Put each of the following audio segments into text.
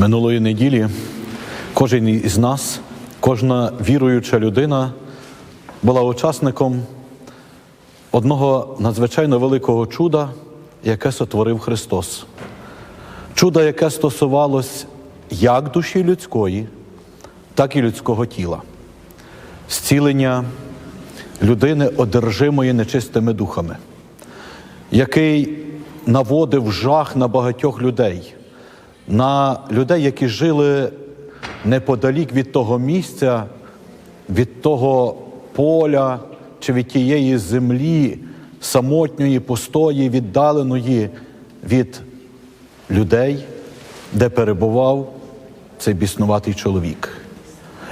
Минулої неділі кожен із нас, кожна віруюча людина була учасником одного надзвичайно великого чуда, яке сотворив Христос. Чудо, яке стосувалось як душі людської, так і людського тіла, зцілення людини, одержимої нечистими духами, який наводив жах на багатьох людей, на людей, які жили неподалік від того місця, від того поля чи від тієї землі, самотньої, пустої, віддаленої від людей, де перебував цей біснуватий чоловік.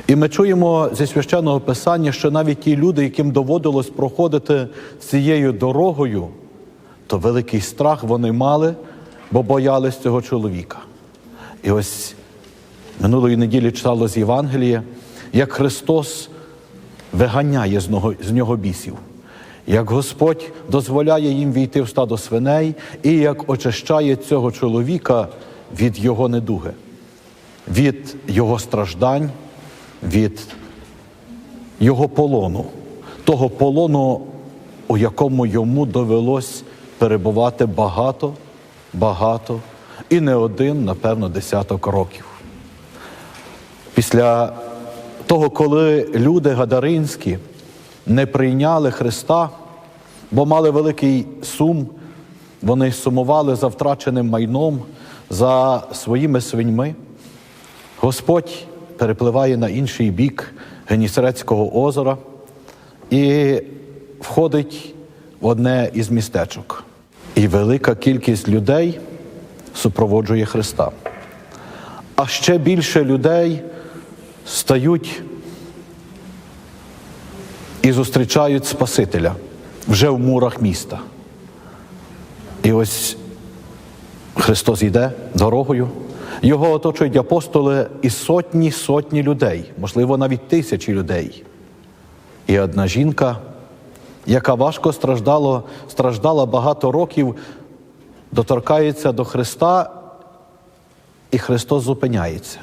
І ми чуємо зі священного писання, що навіть ті люди, яким доводилось проходити цією дорогою, то великий страх вони мали, бо боялись цього чоловіка. І ось минулої неділі читало з Євангелія, як Христос виганяє з нього бісів, як Господь дозволяє їм війти в стадо свиней, і як очищає цього чоловіка від його недуги, від його страждань, від його полону, того полону, у якому йому довелось перебувати багато, багато і не один, напевно, десяток років. Після того, коли люди гадаринські не прийняли Христа, бо мали великий сум, вони сумували за втраченим майном, за своїми свиньми, Господь перепливає на інший бік Генісарецького озера і входить в одне із містечок. І велика кількість людей супроводжує Христа. А ще більше людей стають і зустрічають Спасителя вже в мурах міста. І ось Христос йде дорогою, його оточують апостоли і сотні сотні людей, можливо, навіть тисячі людей. І одна жінка, яка важко страждало, страждала багато років, доторкається до Христа, і Христос зупиняється.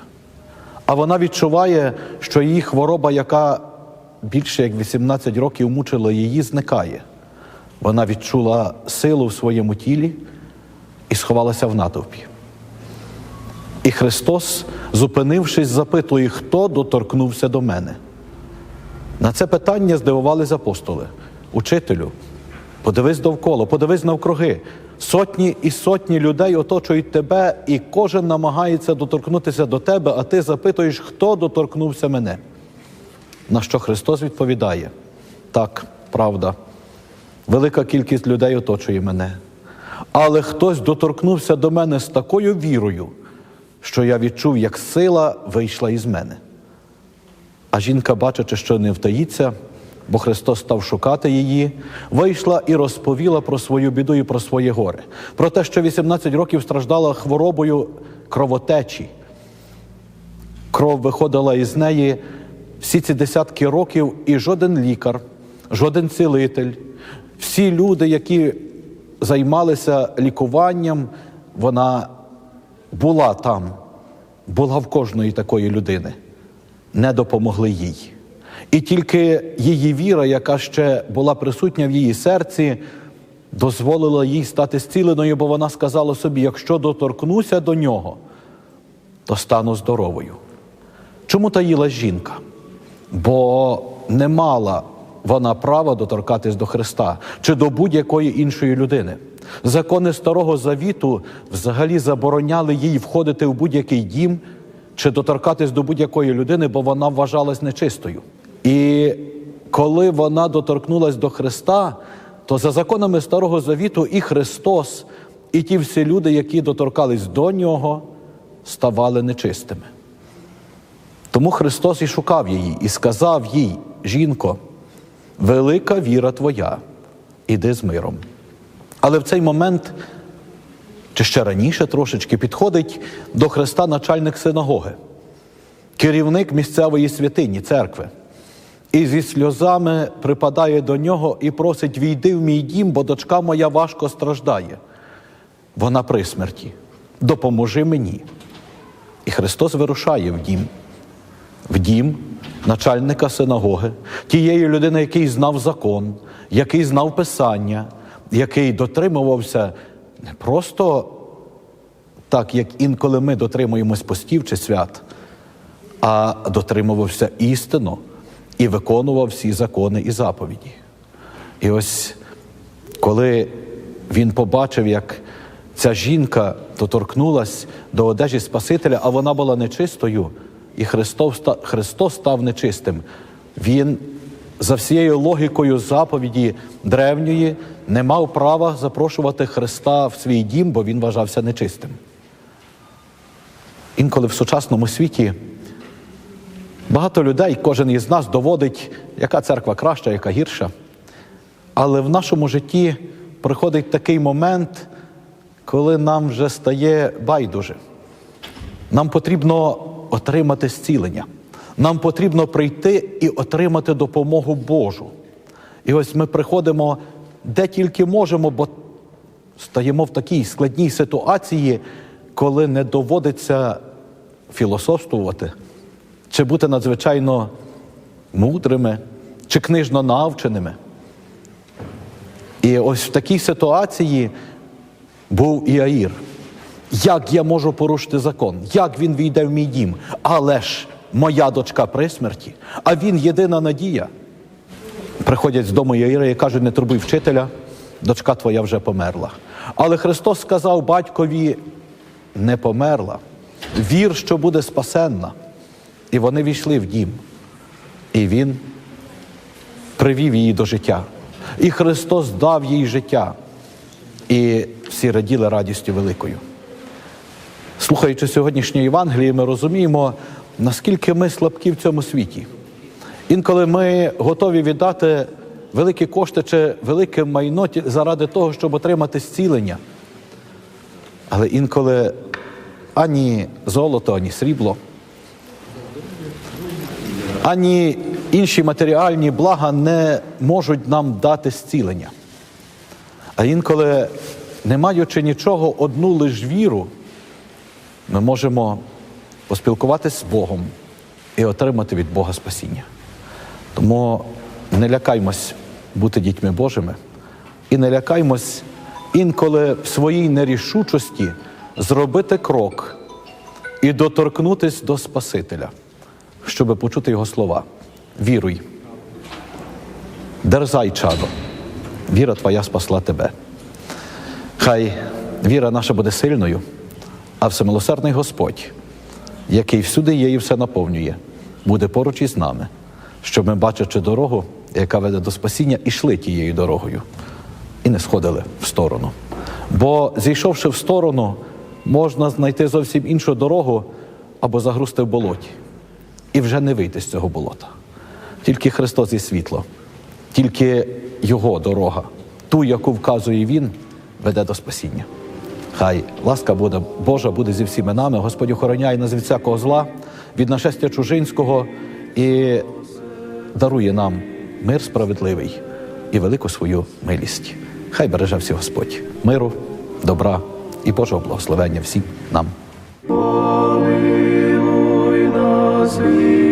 А вона відчуває, що її хвороба, яка більше як 18 років мучила її, зникає. Вона відчула силу в своєму тілі і сховалася в натовпі. І Христос, зупинившись, запитує, хто доторкнувся до мене. На це питання здивувались апостоли. Учителю, подивись довкола, подивись навкруги. Сотні і сотні людей оточують тебе, і кожен намагається доторкнутися до тебе, а ти запитуєш, хто доторкнувся мене. На що Христос відповідає: так, правда, велика кількість людей оточує мене. Але хтось доторкнувся до мене з такою вірою, що я відчув, як сила вийшла із мене. А жінка, бачачи, що не втаїться, бо Христос став шукати її, вийшла і розповіла про свою біду і про своє горе, про те, що 18 років страждала хворобою кровотечі. Кров виходила із неї всі ці десятки років, і жоден лікар, жоден цілитель, всі люди, які займалися лікуванням, вона була там, була в кожної такої людини, не допомогли їй. І тільки її віра, яка ще була присутня в її серці, дозволила їй стати зціленою, бо вона сказала собі: якщо доторкнуся до нього, то стану здоровою. Чому таїла жінка? Бо не мала вона права доторкатись до Христа чи до будь-якої іншої людини. Закони Старого Завіту взагалі забороняли їй входити в будь-який дім чи доторкатись до будь-якої людини, бо вона вважалась нечистою. І коли вона доторкнулась до Христа, то за законами Старого Завіту і Христос, і ті всі люди, які доторкались до нього, ставали нечистими. Тому Христос і шукав її, і сказав їй, жінко, велика віра твоя, іди з миром. Але в цей момент, чи ще раніше трошечки, підходить до Христа начальник синагоги, керівник місцевої святині, церкви. І зі сльозами припадає до нього і просить: війди в мій дім, бо дочка моя важко страждає. Вона при смерті. Допоможи мені. І Христос вирушає в дім, в дім начальника синагоги, тієї людини, який знав закон, який знав Писання, який дотримувався не просто так, як інколи ми дотримуємось постів чи свят, а дотримувався істину і виконував всі закони і заповіді. І ось коли він побачив, як ця жінка доторкнулась до одежі Спасителя, а вона була нечистою, і Христос, Христос став нечистим, він за всією логікою заповіді древньої не мав права запрошувати Христа в свій дім, бо він вважався нечистим. Інколи в сучасному світі багато людей, кожен із нас доводить, яка церква краща, яка гірша. Але в нашому житті приходить такий момент, коли нам вже стає байдуже. Нам потрібно отримати зцілення. Нам потрібно прийти і отримати допомогу Божу. І ось ми приходимо де тільки можемо, бо стаємо в такій складній ситуації, коли не доводиться філософствувати, чи бути надзвичайно мудрими, чи книжно навченими. І ось в такій ситуації був Іаїр. Як я можу порушити закон? Як він війде в мій дім? Але ж моя дочка при смерті, а він єдина надія. Приходять з дому Яїра і кажуть, не турбуй вчителя, дочка твоя вже померла. Але Христос сказав батькові, не померла. Вір, що буде спасенна. І вони війшли в дім. І він привів її до життя. І Христос дав їй життя. І всі раділи радістю великою. Слухаючи сьогоднішнє Євангеліє, ми розуміємо, наскільки ми слабкі в цьому світі. Інколи ми готові віддати великі кошти чи велике майно заради того, щоб отримати зцілення. Але інколи ані золото, ані срібло, ані інші матеріальні блага не можуть нам дати зцілення. А інколи, не маючи нічого, одну лиш віру, ми можемо поспілкуватися з Богом і отримати від Бога спасіння. Тому не лякаймось бути дітьми Божими і не лякаймось інколи в своїй нерішучості зробити крок і доторкнутись до Спасителя, щоб почути Його слова. Віруй, дерзай, чадо, віра твоя спасла тебе. Хай віра наша буде сильною, а всемилосердний Господь, який всюди є і все наповнює, буде поруч із нами, щоб ми, бачачи дорогу, яка веде до спасіння, ішли тією дорогою і не сходили в сторону. Бо зійшовши в сторону, можна знайти зовсім іншу дорогу або загрузти в болоті і вже не вийти з цього болота. Тільки Христос є світло, тільки Його дорога, ту, яку вказує Він, веде до спасіння. Хай ласка буде, Божа буде зі всіми нами. Господь охороняє нас від всякого зла, від нашестя чужинського і дарує нам мир справедливий і велику свою милість. Хай береже всі Господь миру, добра і Божого благословення всім нам. Помилуй нас,